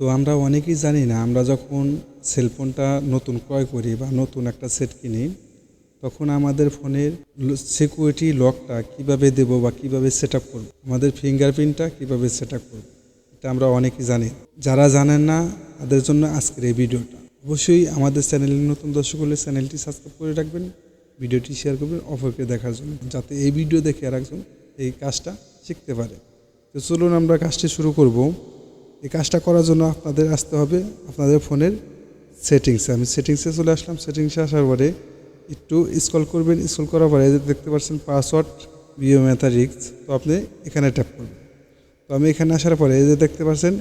তো আমরা অনেকেই জানি না, আমরা যখন সেলফোনটা নতুন ক্রয় করি বা নতুন একটা সেট কিনি, তখন আমাদের ফোনের সিকিউরিটি লকটা কীভাবে দেব বা কীভাবে সেট আপ করব? আমাদের ফিঙ্গারপ্রিন্টটা কীভাবে সেট আপ করব? এটা আমরা অনেকেই জানি। যারা জানেন না, তাদের জন্য আজকের এই ভিডিওটা। অবশ্যই আমাদের চ্যানেলের নতুন দর্শক হলে চ্যানেলটি সাবস্ক্রাইব করে রাখবেন, ভিডিওটি শেয়ার করবেন অপরকে দেখার জন্য, যাতে এই ভিডিও দেখে আর একজন এই কাজটা শিখতে পারে। তো চলুন আমরা কাজটি শুরু করব। এই কাজটা করার জন্য আপনাদের আসতে হবে আপনাদের ফোনের সেটিংসে। আমি সেটিংসে চলে আসলাম। সেটিংসে আসার পরে একটু স্ক্রল করবেন। স্ক্রল করার পরে দেখতে পাচ্ছেন পাসওয়ার্ড বিও ম্যাথারিক্স তো আপনি এখানে ট্যাপ করবেন। তো আমি এখানে আসার পরে এই যে দেখতে পাচ্ছেন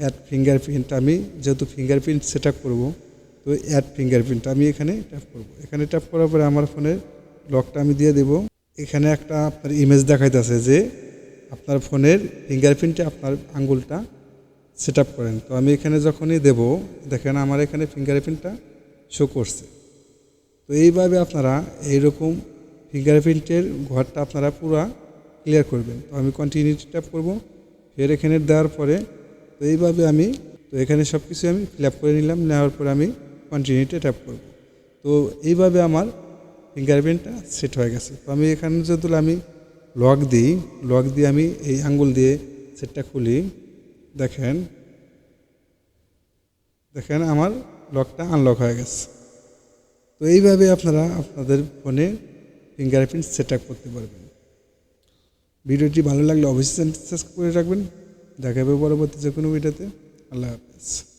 অ্যাড ফিঙ্গারপ্রিন্ট আমি যেহেতু ফিঙ্গারপ্রিন্ট সেট আপ করব, তো অ্যাড ফিঙ্গারপ্রিন্ট আমি এখানে ট্যাপ করব। এখানে ট্যাপ করার পরে আমার ফোনের লকটা আমি দিয়ে দেব। এখানে একটা আপনার ইমেজ দেখাইতেছে যে আপনার ফোনের ফিঙ্গারপ্রিন্টে আপনার আঙ্গুলটা সেট আপ করেন। তো আমি এখানে যখনই দেব, দেখেন আমার এখানে ফিঙ্গারপ্রিন্টটা শো করছে। তো এইভাবে আপনারা এইরকম ফিঙ্গারপ্রিন্টের ঘরটা আপনারা পুরা ক্লিয়ার করবেন। তো আমি কন্টিনিউ ট্যাপ করব। ফের এখানে দেওয়ার পরে, তো এইভাবে আমি, তো এখানে সব কিছু আমি ফিল আপ করে নিলাম। নেওয়ার পরে আমি কন্টিনিউতে ট্যাপ করব। তো এইভাবে আমার ফিঙ্গারপ্রিন্টটা সেট হয়ে গেছে। তো আমি এখানে যদি আমি লক দিই লক দিয়ে আমি এই আঙ্গুল দিয়ে সেটটা খুলি দেখেন দেখেন আমার লকটা আনলক হয়ে গেছে। তো এইভাবে আপনারা আপনাদের ফোনে ফিঙ্গারপ্রিন্ট সেট আপ করতে পারবেন। ভিডিওটি ভালো লাগলে অবশ্যই সাবস্ক্রাইব করে রাখবেন। দেখাবে পরবর্তী যে কোনো ভিডিওতে। আল্লাহ হাফেজ।